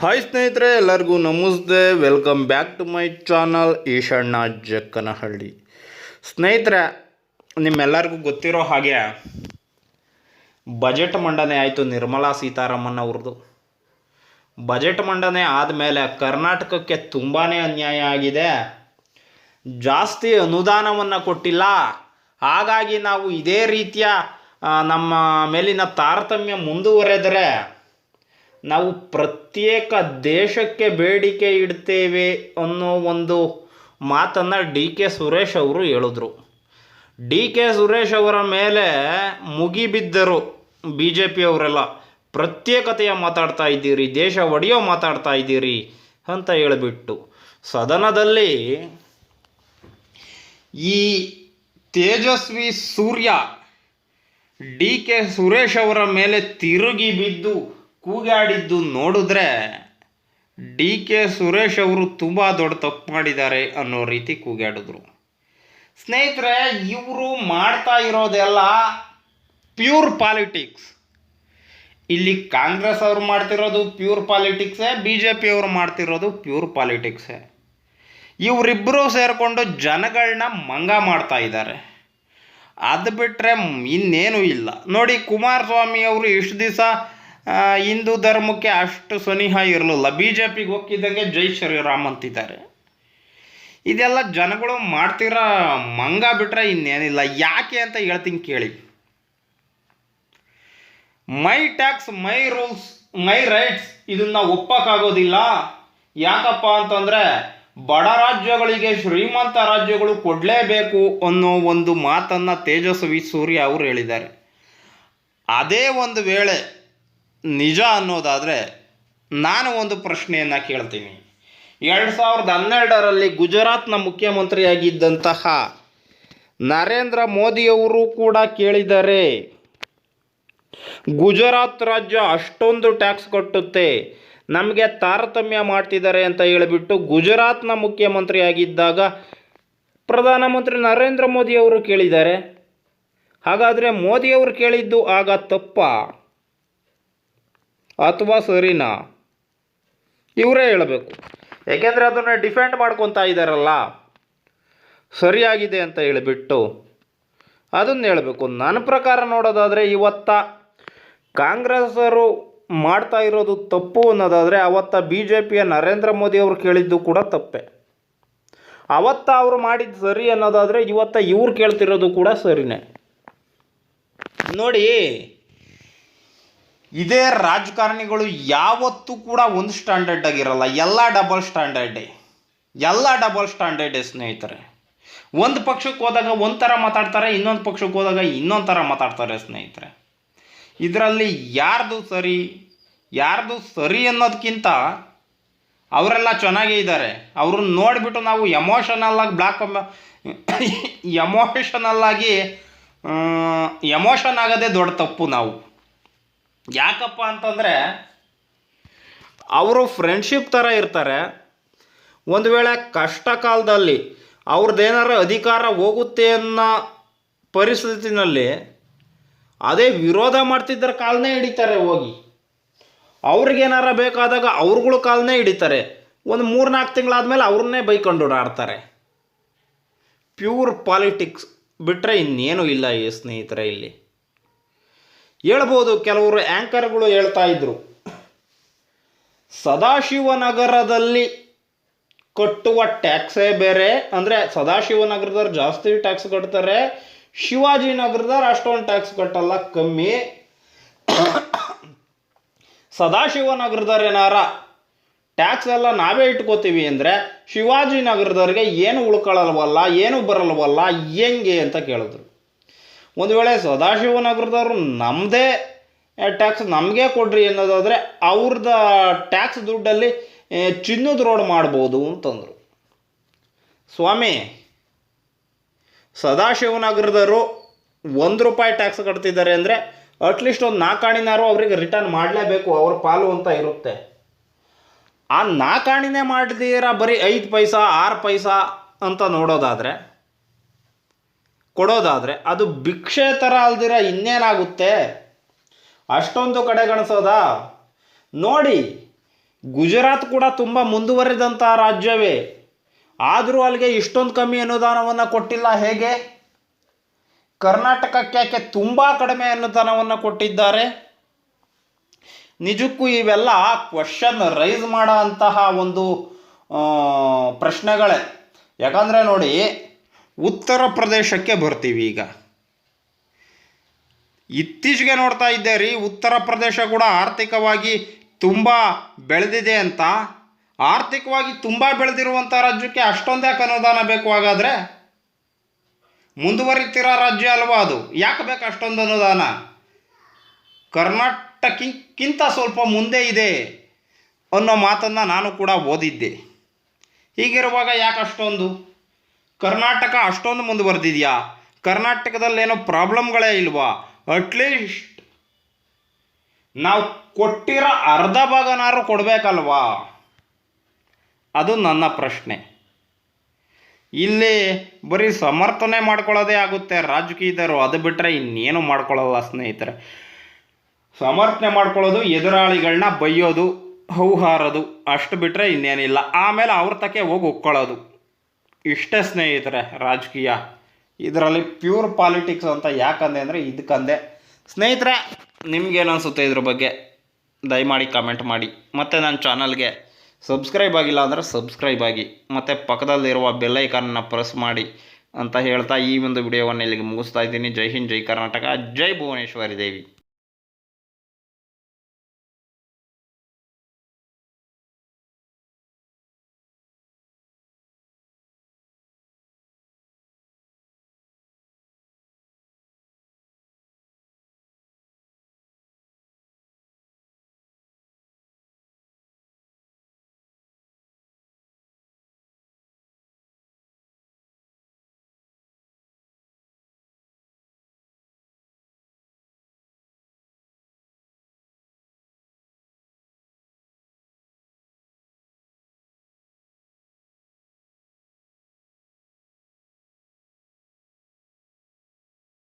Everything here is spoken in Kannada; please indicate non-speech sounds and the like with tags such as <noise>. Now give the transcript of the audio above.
ಹಾಯ್ ಸ್ನೇಹಿತರೆ, ಎಲ್ಲರಿಗೂ ನಮಸ್ತೆ. Welcome back to my channel Eshanna Jakkanahalli. ಸ್ನೇಹಿತರೆ, ನಿಮ್ಮೆಲ್ಲರಿಗೂ ಗೊತ್ತಿರೋ ಹಾಗೆ ಬಜೆಟ್ ಮಂಡನೆ ಆಯಿತು ನಿರ್ಮಲಾ ಸೀತಾರಾಮನ್ ಅವ್ರದ್ದು ಬಜೆಟ್ ಮಂಡನೆ ಆದಮೇಲೆ ಕರ್ನಾಟಕಕ್ಕೆ ತುಂಬಾ ಅನ್ಯಾಯ ಆಗಿದೆ. ಜಾಸ್ತಿ ಅನುದಾನವನ್ನು ಕೊಟ್ಟಿಲ್ಲ. ಹಾಗಾಗಿ ನಾವು ಇದೇ ರೀತಿಯ ನಮ್ಮ ಮೇಲಿನ ತಾರತಮ್ಯ ಮುಂದುವರೆದರೆ ನಾವು ಪ್ರತ್ಯೇಕ ದೇಶಕ್ಕೆ ಬೇಡಿಕೆ ಇಡ್ತೇವೆ ಅನ್ನೋ ಒಂದು ಮಾತನ್ನು ಡಿ ಕೆ ಸುರೇಶ್ ಅವರು ಹೇಳಿದ್ರು. ಡಿ ಕೆ ಸುರೇಶ್ ಅವರ ಮೇಲೆ ಮುಗಿಬಿದ್ದರು ಬಿ ಜೆ ಪಿಯವರೆಲ್ಲ ಪ್ರತ್ಯೇಕತೆಯ ಮಾತಾಡ್ತಾ ಇದ್ದೀರಿ, ದೇಶ ಒಡೆಯೋ ಮಾತಾಡ್ತಾ ಇದ್ದೀರಿ ಅಂತ ಹೇಳಿಬಿಟ್ಟು ಸದನದಲ್ಲಿ ಈ ತೇಜಸ್ವಿ ಸೂರ್ಯ ಡಿ ಕೆ ಸುರೇಶ್ ಅವರ ಮೇಲೆ ತಿರುಗಿ ಬಿದ್ದು ಕೂಗಾಡಿದ್ದು ನೋಡಿದ್ರೆ ಡಿ ಕೆ ಸುರೇಶ್ ಅವರು ತುಂಬ ದೊಡ್ಡ ತಪ್ಪು ಮಾಡಿದ್ದಾರೆ ಅನ್ನೋ ರೀತಿ ಕೂಗಾಡಿದ್ರು. ಸ್ನೇಹಿತರೆ, ಇವರು ಮಾಡ್ತಾ ಇರೋದೆಲ್ಲ ಪ್ಯೂರ್ ಪಾಲಿಟಿಕ್ಸ್. ಇಲ್ಲಿ ಕಾಂಗ್ರೆಸ್ ಅವರು ಮಾಡ್ತಿರೋದು ಪ್ಯೂರ್ ಪಾಲಿಟಿಕ್ಸೇ ಬಿ ಜೆ ಪಿ ಅವರು ಮಾಡ್ತಿರೋದು ಪ್ಯೂರ್ ಪಾಲಿಟಿಕ್ಸೇ. ಇವರಿಬ್ಬರು ಸೇರಿಕೊಂಡು ಜನಗಳನ್ನ ಮಂಗ ಮಾಡ್ತಾ ಇದ್ದಾರೆ. ಅದು ಬಿಟ್ಟರೆ ಇನ್ನೇನು ಇಲ್ಲ. ನೋಡಿ ಕುಮಾರಸ್ವಾಮಿ ಅವರು ಇಷ್ಟು ದಿವಸ ಹಿಂದೂ ಧರ್ಮಕ್ಕೆ ಅಷ್ಟು ಸನಿಹ ಇರಲಿಲ್ಲ. ಬಿ ಜೆ ಪಿಗೆ ಹೋಗಿದ್ದಂಗೆ ಜೈ ಶ್ರೀರಾಮ್ ಅಂತಿದ್ದಾರೆ. ಇದೆಲ್ಲ ಜನಗಳು ಮಾಡ್ತಿರೋ ಮಂಗ ಬಿಟ್ಟರೆ ಇನ್ನೇನಿಲ್ಲ. ಯಾಕೆ ಅಂತ ಹೇಳ್ತೀನಿ ಕೇಳಿ. My tax, my rules, my rights ಇದನ್ನ ಒಪ್ಪಕ್ಕಾಗೋದಿಲ್ಲ. ಯಾಕಪ್ಪ ಅಂತಂದರೆ ಬಡ ರಾಜ್ಯಗಳಿಗೆ ಶ್ರೀಮಂತ ರಾಜ್ಯಗಳು ಕೊಡಲೇಬೇಕು ಅನ್ನೋ ಒಂದು ಮಾತನ್ನು ತೇಜಸ್ವಿ ಸೂರ್ಯ ಅವರು ಹೇಳಿದ್ದಾರೆ. ಅದೇ ಒಂದು ವೇಳೆ ನಿಜ ಅನ್ನೋದಾದರೆ ನಾನು ಒಂದು ಪ್ರಶ್ನೆಯನ್ನು ಕೇಳ್ತೀನಿ. ಎರಡು ಸಾವಿರದ ಹನ್ನೆರಡರಲ್ಲಿ ಗುಜರಾತ್ನ ಮುಖ್ಯಮಂತ್ರಿಯಾಗಿದ್ದಂತಹ ನರೇಂದ್ರ ಮೋದಿಯವರು ಕೂಡ ಕೇಳಿದ್ದಾರೆ ಗುಜರಾತ್ ರಾಜ್ಯ ಅಷ್ಟೊಂದು ಟ್ಯಾಕ್ಸ್ ಕಟ್ಟುತ್ತೆ, ನಮಗೆ ತಾರತಮ್ಯ ಮಾಡ್ತಿದ್ದಾರೆ ಅಂತ ಹೇಳಿಬಿಟ್ಟು ಗುಜರಾತ್ನ ಮುಖ್ಯಮಂತ್ರಿಯಾಗಿದ್ದಾಗ ಪ್ರಧಾನಮಂತ್ರಿ ನರೇಂದ್ರ ಮೋದಿಯವರು ಕೇಳಿದ್ದಾರೆ. ಹಾಗಾದರೆ ಮೋದಿಯವರು ಕೇಳಿದ್ದು ಆಗ ತಪ್ಪ? ಅಥವಾ ಸರಿನಾ? ಇವರೇ ಹೇಳಬೇಕು. ಏಕೆಂದರೆ ಅದನ್ನು ಡಿಫೆಂಡ್ ಮಾಡ್ಕೊತಾ ಇದ್ದಾರಲ್ಲ ಸರಿಯಾಗಿದೆ ಅಂತ ಹೇಳಿಬಿಟ್ಟು ಅದನ್ನು ಹೇಳಬೇಕು. ನನ್ನ ಪ್ರಕಾರ ನೋಡೋದಾದರೆ ಇವತ್ತ ಕಾಂಗ್ರೆಸ್ಸರು ಮಾಡ್ತಾ ಇರೋದು ತಪ್ಪು ಅನ್ನೋದಾದರೆ ಅವತ್ತ ಬಿ ಜೆ ಪಿಯ ನರೇಂದ್ರ ಮೋದಿ ಅವರು ಕೇಳಿದ್ದು ಕೂಡ ತಪ್ಪೆ. ಅವತ್ತ ಅವರು ಮಾಡಿದ್ದು ಸರಿ ಅನ್ನೋದಾದರೆ ಇವತ್ತ ಇವ್ರು ಕೇಳ್ತಿರೋದು ಕೂಡ ಸರಿನೇ. ನೋಡಿ ಇದೇ ರಾಜಕಾರಣಿಗಳು ಯಾವತ್ತೂ ಕೂಡ ಒಂದು ಸ್ಟ್ಯಾಂಡರ್ಡ್ ಆಗಿರಲ್ಲ, ಎಲ್ಲ ಡಬಲ್ ಸ್ಟ್ಯಾಂಡರ್ಡೇ ಎಲ್ಲ ಡಬಲ್ ಸ್ಟ್ಯಾಂಡರ್ಡೇ ಸ್ನೇಹಿತರೆ. ಒಂದು ಪಕ್ಷಕ್ಕೆ ಹೋದಾಗ ಒಂಥರ ಮಾತಾಡ್ತಾರೆ, ಇನ್ನೊಂದು ಪಕ್ಷಕ್ಕೆ ಹೋದಾಗ ಇನ್ನೊಂದು ಥರ ಮಾತಾಡ್ತಾರೆ, ಸ್ನೇಹಿತರೆ. ಇದರಲ್ಲಿ ಯಾರ್ದು ಸರಿ ಯಾರ್ದು ಸರಿ ಅನ್ನೋದಕ್ಕಿಂತ ಅವರೆಲ್ಲ ಚೆನ್ನಾಗೇ ಇದ್ದಾರೆ. ಅವ್ರನ್ನ ನೋಡಿಬಿಟ್ಟು ನಾವು ಎಮೋಷನಲ್ <coughs> ಆಗಿ ಬ್ಲಾಕ್ ಎಮೋಷನಲ್ ಆಗಿ ಎಮೋಷನ್ ಆಗೋದೇ ದೊಡ್ಡ ತಪ್ಪು ನಾವು. ಯಾಕಪ್ಪ ಅಂತಂದರೆ ಅವರು ಫ್ರೆಂಡ್ಶಿಪ್ ಥರ ಇರ್ತಾರೆ. ಒಂದು ವೇಳೆ ಕಷ್ಟ ಕಾಲದಲ್ಲಿ ಅವ್ರದ್ದೇನಾರ ಅಧಿಕಾರ ಹೋಗುತ್ತೆ ಅನ್ನೋ ಪರಿಸ್ಥಿತಿನಲ್ಲಿ ಅದೇ ವಿರೋಧ ಮಾಡ್ತಿದ್ದರ ಕಾಲನೇ ಹಿಡಿತಾರೆ ಹೋಗಿ. ಅವ್ರಿಗೇನಾರ ಬೇಕಾದಾಗ ಅವ್ರುಗಳು ಕಾಲನೇ ಹಿಡಿತಾರೆ. ಒಂದು ಮೂರು ನಾಲ್ಕು ತಿಂಗಳಾದಮೇಲೆ ಅವ್ರನ್ನೇ ಬೈಕೊಂಡು ಓಡಾಡ್ತಾರೆ ಪ್ಯೂರ್ ಪಾಲಿಟಿಕ್ಸ್ ಬಿಟ್ಟರೆ ಇನ್ನೇನು ಇಲ್ಲ ಈ ಸ್ನೇಹಿತರೆ ಇಲ್ಲಿ. ಹೇಳ್ಬೋದು, ಕೆಲವರು ಆ್ಯಂಕರ್ಗಳು ಹೇಳ್ತಾ ಇದ್ರು. ಸದಾಶಿವನಗರದಲ್ಲಿ ಕಟ್ಟುವ ಟ್ಯಾಕ್ಸೇ ಬೇರೆ, ಅಂದರೆ ಸದಾಶಿವನಗರದವ್ರು ಜಾಸ್ತಿ ಟ್ಯಾಕ್ಸ್ ಕಟ್ತಾರೆ ಶಿವಾಜಿನಗರದವ್ರು ಅಷ್ಟೊಂದು ಟ್ಯಾಕ್ಸ್ ಕಟ್ಟಲ್ಲ, ಕಮ್ಮಿ. ಸದಾಶಿವನಗರದವ್ರು ಏನಾರ ಟ್ಯಾಕ್ಸ್ ಎಲ್ಲ ನಾವೇ ಇಟ್ಕೋತೀವಿ ಅಂದರೆ ಶಿವಾಜಿನಗರದವ್ರಿಗೆ ಏನು ಉಳ್ಕೊಳ್ಳಲ್ವಲ್ಲ, ಏನು ಬರಲ್ವಲ್ಲ, ಹೆಂಗೆ ಅಂತ ಕೇಳಿದ್ರು. ಒಂದು ವೇಳೆ ಸದಾಶಿವನಗರದವರು ನಮ್ಮದೇ ಟ್ಯಾಕ್ಸ್ ನಮಗೆ ಕೊಡ್ರಿ ಅನ್ನೋದಾದರೆ ಅವ್ರದ ಟ್ಯಾಕ್ಸ್ ದುಡ್ಡಲ್ಲಿ ಚಿನ್ನದ ರೋಡ್ ಮಾಡ್ಬೋದು ಅಂತಂದರು. ಸ್ವಾಮಿ ಸದಾಶಿವನಗರದವರು ಒಂದು ರೂಪಾಯಿ ಟ್ಯಾಕ್ಸ್ ಕಟ್ತಿದ್ದಾರೆ ಅಂದರೆ ಅಟ್ಲೀಸ್ಟ್ ಒಂದು ನಾಲ್ಕಾಣಿನಾರು ಅವರಿಗೆ ರಿಟರ್ನ್ ಮಾಡಲೇಬೇಕು, ಅವ್ರ ಪಾಲು ಅಂತ ಇರುತ್ತೆ. ಆ ನಾಲ್ಕಾಣಿನೇ ಮಾಡಿದೀರ ಬರೀ ಐದು ಪೈಸಾ, ಆರು ಪೈಸಾ ಅಂತ ನೋಡೋದಾದರೆ ಕೊಡೋದಾದರೆ ಅದು ಭಿಕ್ಷೆ ಥರ ಅಲ್ದಿರ ಇನ್ನೇನಾಗುತ್ತೆ? ಅಷ್ಟೊಂದು ಕಡೆಗಣಿಸೋದಾ ನೋಡಿ, ಗುಜರಾತ್ ಕೂಡ ತುಂಬ ಮುಂದುವರಿದಂಥ ರಾಜ್ಯವೇ. ಆದರೂ ಅಲ್ಲಿಗೆ ಇಷ್ಟೊಂದು ಕಮ್ಮಿ ಅನುದಾನವನ್ನು ಕೊಟ್ಟಿಲ್ಲ ಹೇಗೆ? ಕರ್ನಾಟಕಕ್ಕೆ ಯಾಕೆ ತುಂಬ ಕಡಿಮೆ ಅನುದಾನವನ್ನು ಕೊಟ್ಟಿದ್ದಾರೆ? ನಿಜಕ್ಕೂ ಇವೆಲ್ಲ ಕ್ವಶನ್ ರೈಸ್ ಮಾಡೋ ಅಂತಹ ಒಂದು ಪ್ರಶ್ನೆಗಳೇ. ಯಾಕಂದರೆ ನೋಡಿ ಉತ್ತರ ಪ್ರದೇಶಕ್ಕೆ ಬರ್ತೀವಿ ಈಗ. ಇತ್ತೀಚೆಗೆ ನೋಡ್ತಾ ಇದ್ದೇರಿ, ಉತ್ತರ ಪ್ರದೇಶ ಕೂಡ ಆರ್ಥಿಕವಾಗಿ ತುಂಬ ಬೆಳೆದಿದೆ ಅಂತ. ಆರ್ಥಿಕವಾಗಿ ತುಂಬ ಬೆಳೆದಿರುವಂಥ ರಾಜ್ಯಕ್ಕೆ ಅಷ್ಟೊಂದು ಯಾಕೆ ಅನುದಾನ ಬೇಕು ಹಾಗಾದರೆ? ಮುಂದುವರಿತಿರೋ ರಾಜ್ಯ ಅಲ್ವಾ ಅದು? ಯಾಕೆ ಬೇಕು ಅಷ್ಟೊಂದು ಅನುದಾನ? ಕರ್ನಾಟಕಕ್ಕಿಂತ ಸ್ವಲ್ಪ ಮುಂದೆ ಇದೆ ಅನ್ನೋ ಮಾತನ್ನು ನಾನು ಕೂಡ ಓದಿದ್ದೆ. ಹೀಗಿರುವಾಗ ಯಾಕೆ ಅಷ್ಟೊಂದು? ಕರ್ನಾಟಕ ಅಷ್ಟೊಂದು ಮುಂದುವರೆದಿದೆಯಾ? ಕರ್ನಾಟಕದಲ್ಲೇನೋ ಪ್ರಾಬ್ಲಮ್ಗಳೇ ಇಲ್ವಾ? ಅಟ್ಲೀಸ್ಟ್ ನಾವು ಕೊಟ್ಟಿರೋ ಅರ್ಧ ಭಾಗನಾರು ಕೊಡಬೇಕಲ್ವಾ? ಅದು ನನ್ನ ಪ್ರಶ್ನೆ. ಇಲ್ಲಿ ಬರೀ ಸಮರ್ಥನೆ ಮಾಡ್ಕೊಳ್ಳೋದೇ ಆಗುತ್ತೆ ರಾಜಕೀಯದವರು. ಅದು ಬಿಟ್ಟರೆ ಇನ್ನೇನು ಮಾಡ್ಕೊಳ್ಳಲ್ಲ ಸ್ನೇಹಿತರೆ. ಸಮರ್ಥನೆ ಮಾಡ್ಕೊಳ್ಳೋದು ಎದುರಾಳಿಗಳನ್ನ ಬೈಯೋದು, ಹೌಹಾರದು. ಅಷ್ಟು ಬಿಟ್ಟರೆ ಇನ್ನೇನಿಲ್ಲ. ಆಮೇಲೆ ಅವ್ರ ತಕ್ಕೆ ಹೋಗಿ ಒಕ್ಕೊಳ್ಳೋದು ಇಷ್ಟೇ ಸ್ನೇಹಿತರೆ, ರಾಜಕೀಯ. ಇದರಲ್ಲಿ ಪ್ಯೂರ್ ಪಾಲಿಟಿಕ್ಸ್ ಅಂತ ಯಾಕಂದೆ ಅಂದರೆ ಇದಕ್ಕಂದೆ ಸ್ನೇಹಿತರೆ ನಿಮ್ಗೇನು ಅನಿಸುತ್ತೆ ಇದ್ರ ಬಗ್ಗೆ? ದಯಮಾಡಿ ಕಮೆಂಟ್ ಮಾಡಿ. ಮತ್ತು ನನ್ನ ಚಾನಲ್ಗೆ ಸಬ್ಸ್ಕ್ರೈಬ್ ಆಗಿಲ್ಲ ಅಂದರೆ ಸಬ್ಸ್ಕ್ರೈಬ್ ಆಗಿ. ಮತ್ತು ಪಕ್ಕದಲ್ಲಿರುವ ಬೆಲ್ಲೈಕನ್ನ ಪ್ರೆಸ್ ಮಾಡಿ ಅಂತ ಹೇಳ್ತಾ ಈ ಒಂದು ವಿಡಿಯೋವನ್ನು ಇಲ್ಲಿಗೆ ಮುಗಿಸ್ತಾ ಇದ್ದೀನಿ. ಜೈ ಹಿಂದ್, ಜೈ ಕರ್ನಾಟಕ, ಜೈ ಭುವನೇಶ್ವರಿ ದೇವಿ.